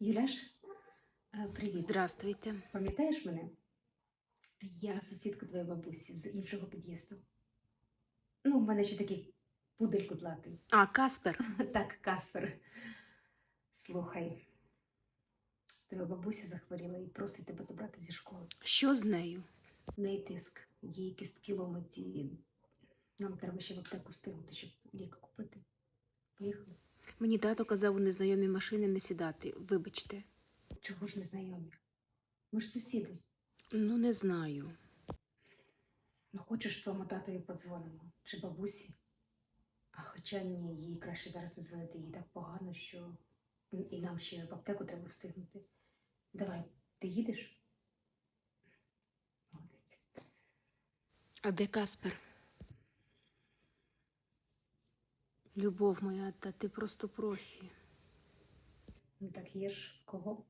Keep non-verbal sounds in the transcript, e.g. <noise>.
Юляш, е, привіт. Здравствуйте. Пам'ятаєш мене? Я сусідка твоєї бабусі з іншого під'їзду. Ну, в мене ще такий пудель кудлатий. А, Каспер. <laughs> Так, Каспер. Слухай, твоя бабуся захворіла і просить тебе забрати зі школи. Що з нею? В неї тиск, її кістки ломить, і нам треба ще в аптеку встигнути, щоб ліки. Поїхали. Мені тато казав у незнайомі машини не сідати. Вибачте. Чого ж не знайомі? Ми ж сусіди. Ну, не знаю. Ну, хочеш твоєму татові подзвонимо чи бабусі? А хоча ні, їй краще зараз не дзвонити, їй так погано, що і нам ще в аптеку треба встигнути. Давай, ти їдеш? Молодець. А де Каспер? Любов моя, та ти просто просі. Ну так є ж кого?